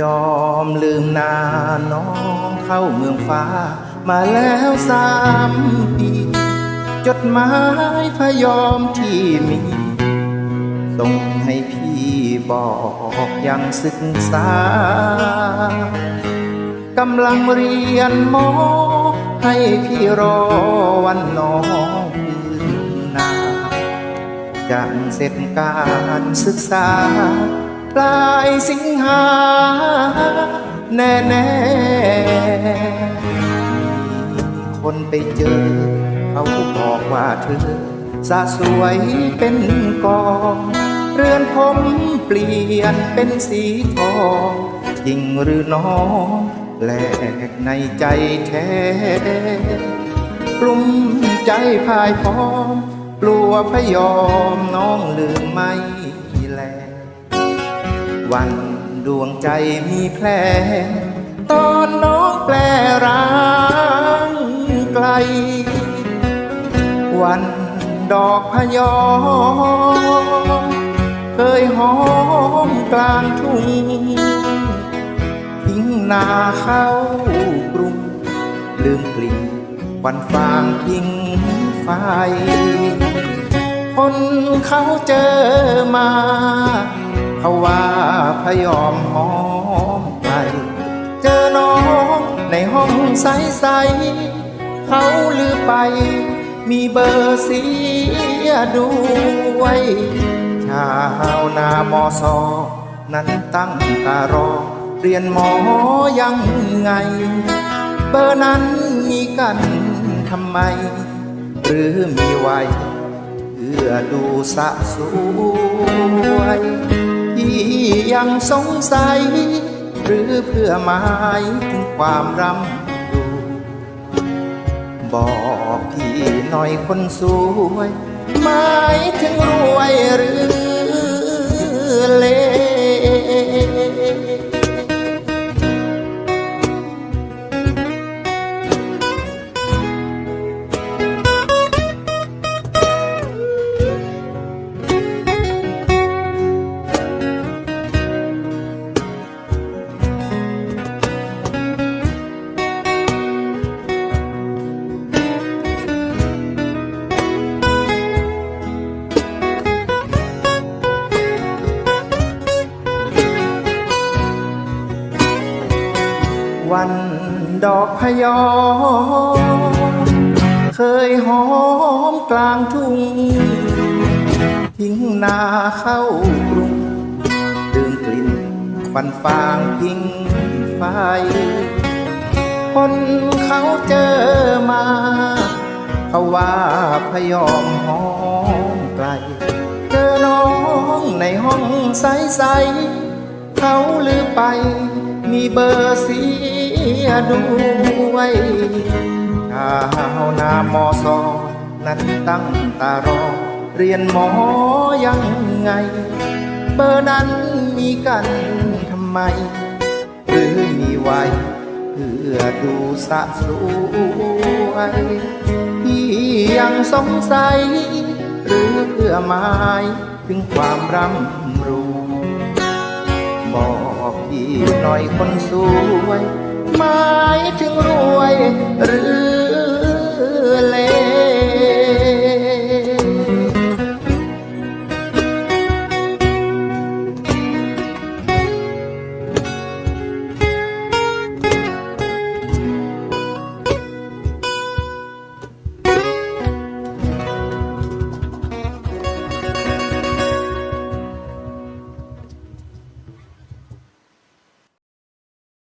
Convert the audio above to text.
ยอมลืมนาน้องเข้าเมืองฟ้า มาแล้วสามปีจดหมายพยอมที่มีส่งให้พี่บอกยังศึกษากำลังเรียนมอ ให้พี่รอวันน้องคืนนาจะเสร็จการศึกษา ปลายสิงหาแน่แน่มีคนไปเจอ เขาบอกว่าเธอสะสวยเป็นกอง เรือนผมเปลี่ยนเป็นสีทองจริงหรือน้องแหลกในใจแท้กลุ่มใจพายพร้อมกลัวพยอมน้องลืมไหม วันดวงใจมีแผลตอนน้องแปลร้างไกล วันดอกพยอมเคยหอมกลางทุ่งทิ้งนาเข้ากรุงลืมกลิ่นวันฟางทิ้งไฟคนเขาเจอมา เขาว่าพยอมหอมไป เจอน้องในห้องใสๆเขาลือไป มีเบอร์เสียด้วย ชาวนามอซอนั้นตั้งตารอ เรียนหมอยังไง เบอร์นั้นมีกันทำไม หรือมีไว้เพื่อดูสะสวย ยังสงสัย หรือเพื่อหมายถึงความร่ำรวยบอกพี่หน่อยคนสวยหมายถึงรวยหรือเล่ันดอกพยอมเคยหอมกลางทุ่ง ทิ้งนาเข้ากรุงดื่มกลิ่นควันฟางทิ้งไฟ คนเขาเจอมา เขาว่าพยอมหอมไกล เจอน้องในห้องใสๆเขาลือไปมีเบอร์สี ด้วยชาวนาหมอซอนั้นตั้งตารอ เรียนหมอยังไง เบอร์นั้นมีกันทำไม หรือมีไว้เพื่อดูสะสวยที่ยังสงสัย หรือเพื่อหมายถึงความร่ำรวยบอกพี่หน่อยคนสวย หมายถึงรวยหรือ